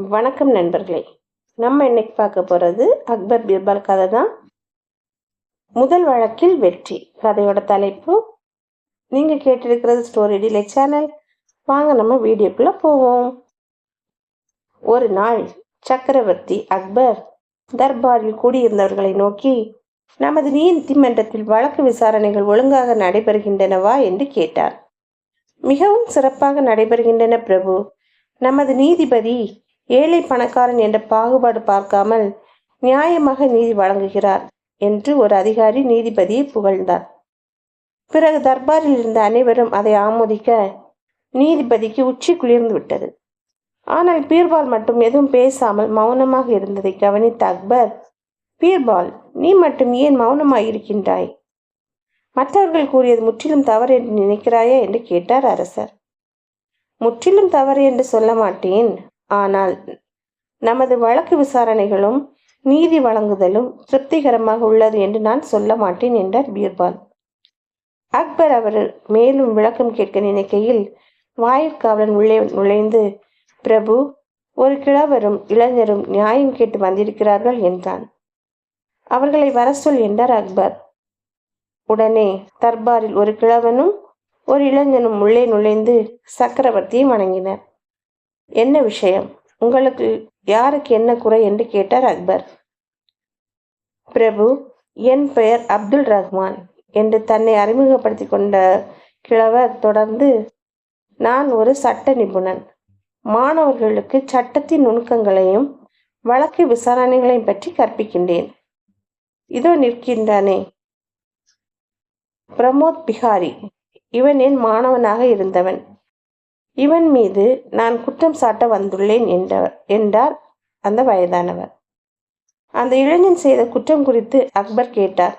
வணக்கம் நண்பர்களே. நம்ம இன்னைக்கு பார்க்க போகிறது அக்பர் பீர்பால் கதை தான். முதல் வழக்கில் வெற்றி. கதையோட தலைப்பு நீங்கள் கேட்டிருக்கிறது ஸ்டோரி டிலே சேனல் வாங்க நம்ம வீடியோக்குள்ளே போவோம். ஒரு நாள் சக்கரவர்த்தி அக்பர் தர்பாரில் கூடியிருந்தவர்களை நோக்கி நமது நீதிமன்றத்தில் வழக்கு விசாரணைகள் ஒழுங்காக நடைபெறுகின்றனவா? என்று கேட்டார். மிகவும் சிறப்பாக நடைபெறுகின்றன பிரபு. நமது நீதிபதி ஏழை பணக்காரன் என்ற பாகுபாடு பார்க்காமல் நியாயமாக நீதி வழங்குகிறார் என்று ஒரு அதிகாரி நீதிபதியை புகழ்ந்தார். பிறகு தர்பாரில் இருந்த அனைவரும் அதை ஆமோதிக்க நீதிபதிக்கு உச்சி குளிர்ந்து விட்டது. ஆனால் பீர்பால் மட்டும் எதுவும் பேசாமல் மௌனமாக இருந்ததை கவனித்த அக்பர் பீர்பால் நீ மட்டும் ஏன் மௌனமாக இருக்கின்றாய் மற்றவர்கள் கூறியது முற்றிலும் தவறு என்று நினைக்கிறாயா? என்று கேட்டார் அரசர். முற்றிலும் தவறு என்று சொல்ல மாட்டேன். ஆனால் நமது வழக்கு விசாரணைகளும் நீதி வழங்குதலும் திருப்திகரமாக உள்ளது என்று நான் சொல்ல மாட்டேன் என்றார் பீர்பால். அக்பர் அவர் மேலும் விளக்கம் கேட்க நினைக்கையில் வாயிற்காவலன் உள்ளே நுழைந்து பிரபு ஒரு கிழவரும் இளைஞரும் நியாயம் கேட்டு வந்திருக்கிறார்கள் என்றான். அவர்களை வர சொல் என்றார் அக்பர். உடனே தர்பாரில் ஒரு கிழவனும் ஒரு இளைஞனும் உள்ளே நுழைந்து சக்கரவர்த்தியை வணங்கினர். என்ன விஷயம்? உங்களுக்கு யாருக்கு என்ன குறை என்று கேட்டார் அக்பர். பிரபு என் பெயர் அப்துல் ரஹ்மான் என்று தன்னை அறிமுகப்படுத்தி கொண்ட கிழவர் தொடர்ந்து நான் ஒரு சட்ட நிபுணன். மாணவர்களுக்கு சட்டத்தின் நுணுக்கங்களையும் வழக்கு விசாரணைகளையும் பற்றி கற்பிக்கின்றேன். இதோ நிற்கின்றானே. பிரமோத் பிஹாரி இவன் என் மாணவனாக இருந்தவன். இவன் மீது நான் குற்றம் சாட்ட வந்துள்ளேன் என்ற என்றார் அந்த வயதானவர். அந்த இளைஞன் செய்த குற்றம் குறித்து அக்பர் கேட்டார்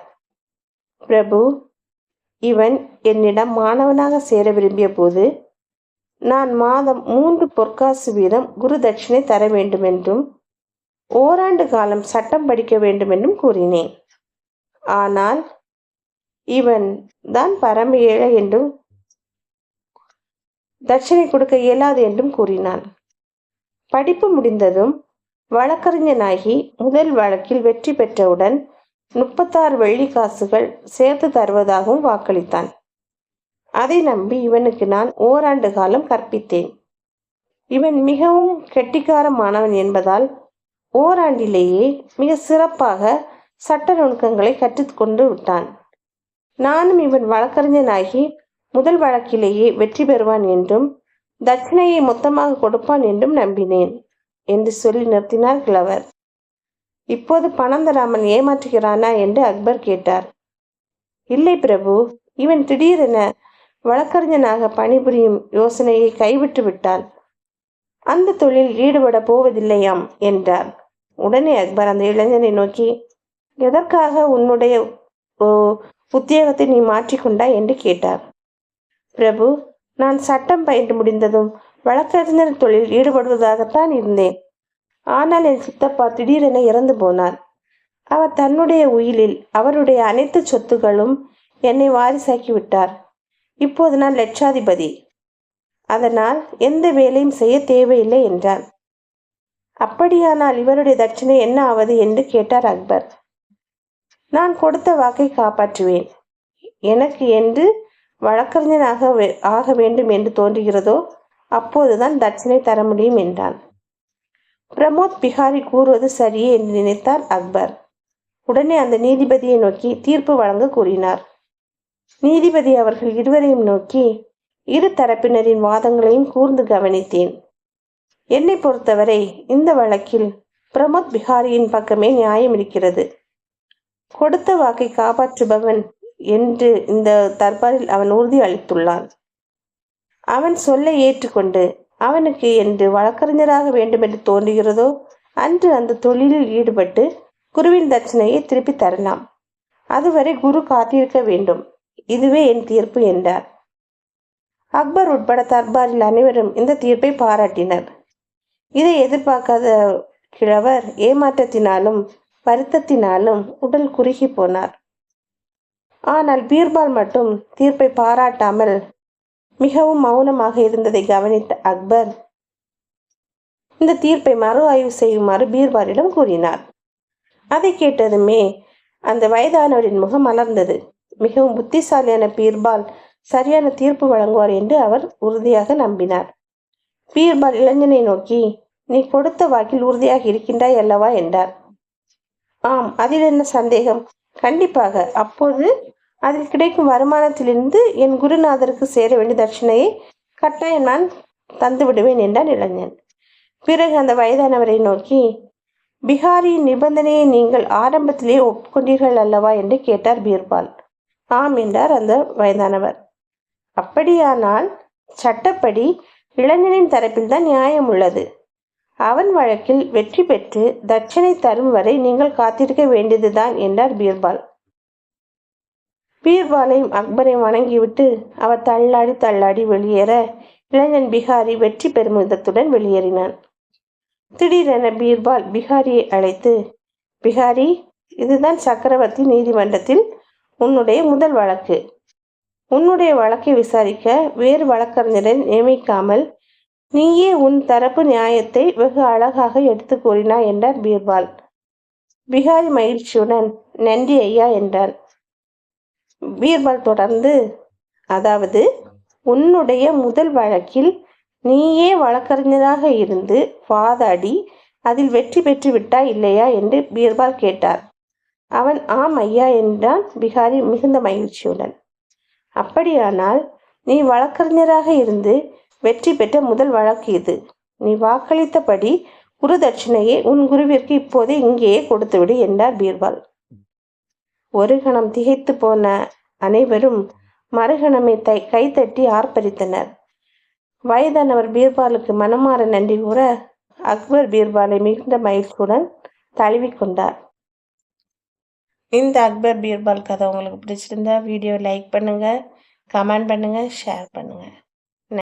பிரபு இவன் என்னிடம் மாணவனாக சேர விரும்பிய போது நான் மாதம் மூன்று பொற்காசு வீதம் குரு தட்சிணை தர வேண்டும் என்றும் ஓராண்டு காலம் சட்டம் படிக்க வேண்டும் என்றும் கூறினேன். ஆனால் இவன் தான் பரம ஏழை என்றும் தட்சிணை கொடுக்க இயலாது என்றும் கூறினான் படிப்பு முடிந்ததும் வழக்கறிஞனாகி முதல் வழக்கில் வெற்றி பெற்றவுடன் முப்பத்தாறு வெள்ளி காசுகள் சேர்த்து தருவதாகவும் வாக்களித்தான். அதை நம்பி இவனுக்கு நான் ஓராண்டு காலம் கற்பித்தேன். இவன் மிகவும் கெட்டிக்காரமானவன் என்பதால் ஓராண்டிலேயே மிக சிறப்பாக சட்ட நுணுக்கங்களை கற்றுக்கொண்டு விட்டான். நானும் இவன் வழக்கறிஞனாகி முதல் வழக்கிலேயே வெற்றி பெறுவான் என்றும் தட்சிணையை மொத்தமாக கொடுப்பான் என்றும் நம்பினேன் என்று சொல்லி நிறுத்தினார் கிழவர் இப்போது பனந்தராமன் ஏமாற்றுகிறானா? என்று அக்பர் கேட்டார். இல்லை பிரபு இவன் திடீரென வழக்கறிஞனாக பணிபுரியும் யோசனையை கைவிட்டு விட்டான். அந்த தொழில் ஈடுபட போவதில்லையாம் என்றார். உடனே அக்பர் அந்த இளைஞனை நோக்கி எதற்காக உன்னுடைய உத்தியோகத்தை நீ மாற்றிக்கொண்டாய்? என்று கேட்டார். பிரபு நான் சட்டம் பயின்று முடிந்ததும் வழக்கறிஞர் தொழில் ஈடுபடுவதாகத்தான் இருந்தேன். ஆனால் என் சித்தப்பா திடீரென இறந்து போனார். அவர் தன்னுடைய உயிலில் அவருடைய அனைத்து சொத்துகளும் என்னை வாரிசாக்கி விட்டார். இப்போது நான் லட்சாதிபதி. அதனால் எந்த வேலையும் செய்ய தேவையில்லை என்றார். அப்படியானால் இவருடைய தட்சணை என்ன ஆவது என்று கேட்டார் அக்பர். நான் கொடுத்த வாக்கை காப்பாற்றுவேன். எனக்கு என்று வழக்கறிஞனாக ஆக வேண்டும் என்று தோன்றுகிறதோ அப்போதுதான் தட்சிணை தர முடியும் என்றான். பிரமோத் பிஹாரி கூறுவது சரியே என்று நினைத்தார் அக்பர். உடனே அந்த நீதிபதியை நோக்கி தீர்ப்பு வழங்க கூறினார். நீதிபதி அவர்கள் இருவரையும் நோக்கி இரு தரப்பினரின் வாதங்களையும் கூர்ந்து கவனித்தேன். என்னை பொறுத்தவரை இந்த வழக்கில் பிரமோத் பிஹாரியின் பக்கமே நியாயம் இருக்கிறது. கொடுத்த வாக்கை காப்பாற்றுபவன் என்று இந்த தர்பாரில் அவன் உறுதி அளித்துள்ளான். அவன் சொல்லை ஏற்றுக்கொண்டு அவனுக்கு என்று வழக்கறிஞராக வேண்டும் என்று தோன்றுகிறதோ அன்று அந்த தொழிலில் ஈடுபட்டு குருவின் தட்சணையை திருப்பி தரலாம். அதுவரை குரு காத்திருக்க வேண்டும். இதுவே என் தீர்ப்பு என்றார். அக்பர் உட்பட தர்பாரில் அனைவரும் இந்த தீர்ப்பை பாராட்டினர். இதை எதிர்பார்க்காத கிழவர் ஏமாற்றத்தினாலும் வருத்தத்தினாலும் உடல் குறுகி போனார். ஆனால் பீர்பால் மட்டும் தீர்ப்பை பாராட்டாமல் மிகவும் மௌனமாக இருந்ததை கவனித்த அக்பர் இந்த தீர்ப்பை மறு ஆய்வு செய்யுமாறு பீர்பாலிடம் கூறினார். அதை கேட்டதுமே அந்த வயதானவரின் முகம் மலர்ந்தது. மிகவும் புத்திசாலியான பீர்பால் சரியான தீர்ப்பு வழங்குவார் என்று அவர் உறுதியாக நம்பினார். பீர்பால் இளைஞனை நோக்கி நீ கொடுத்த வாக்கில் உறுதியாக இருக்கின்றாய் அல்லவா? என்றார். ஆம் அதில் என்ன சந்தேகம்? கண்டிப்பாக. அப்போது அதில் கிடைக்கும் வருமானத்திலிருந்து என் குருநாதருக்கு சேர வேண்டிய தட்சிணையை கட்டாயம் நான் தந்து விடுவேன் என்றான் இளைஞன். பிறகு அந்த வயதானவரை நோக்கி பிகாரியின் நிபந்தனையை நீங்கள் ஆரம்பத்திலேயே ஒப்புக்கொண்டீர்கள் அல்லவா? என்று கேட்டார் பீர்பால். ஆம் என்றார் அந்த வயதானவர். அப்படியானால் சட்டப்படி இளைஞனின் தரப்பில் தான் நியாயம் உள்ளது. அவன் வழக்கில் வெற்றி பெற்று தட்சனை தரும் வரை நீங்கள் காத்திருக்க வேண்டியதுதான் என்றார் பீர்பால். பீர்பாலையும் அக்பரை வணங்கிவிட்டு அவர் தள்ளாடி தள்ளாடி வெளியேற இளைஞன் பிகாரி வெற்றி பெருமிதத்துடன் வெளியேறினான். திடீரென பீர்பால் பிகாரியை அழைத்து பிகாரி இதுதான் சக்கரவர்த்தி நீதிமன்றத்தில் உன்னுடைய முதல் வழக்கு. உன்னுடைய வழக்கை விசாரிக்க வேறு வழக்கறிஞரை நியமிக்காமல் நீயே உன் தரப்பு நியாயத்தை வெகு அழகாக எடுத்து கூறினாய் என்றார் பீர்பால்? பிகாரி மகிழ்ச்சியுடன் நன்றி ஐயா என்றான். பீர்பால் தொடர்ந்து அதாவது உன்னுடைய முதல் வழக்கில் நீயே வழக்கறிஞராக இருந்து வாதாடி அதில் வெற்றி பெற்று விட்டாய் இல்லையா? என்று பீர்பால் கேட்டார். அவன் ஆம் ஐயா என்றான் பிகாரி மிகுந்த மகிழ்ச்சியுடன். அப்படியானால் நீ வழக்கறிஞராக இருந்து வெற்றி பெற்ற முதல் வழக்கு இது. நீ வாக்களித்தபடி குரு தட்சிணையை உன் குருவிற்கு இப்போதே இங்கேயே கொடுத்துவிடு என்றார் பீர்பால். ஒரு கணம் திகைத்து போன அனைவரும் மறுகணமை தை கைத்தட்டி ஆர்ப்பரித்தனர். வயதானவர் பீர்பாலுக்கு மனமாற நன்றி கூற அக்பர் பீர்பாலை மிகுந்த மகிழ்ச்சியுடன் தழுவிக்கொண்டார் இந்த அக்பர் பீர்பால் கதை உங்களுக்கு பிடிச்சிருந்தா வீடியோ லைக் பண்ணுங்கள் கமெண்ட் பண்ணுங்கள் ஷேர் பண்ணுங்கள்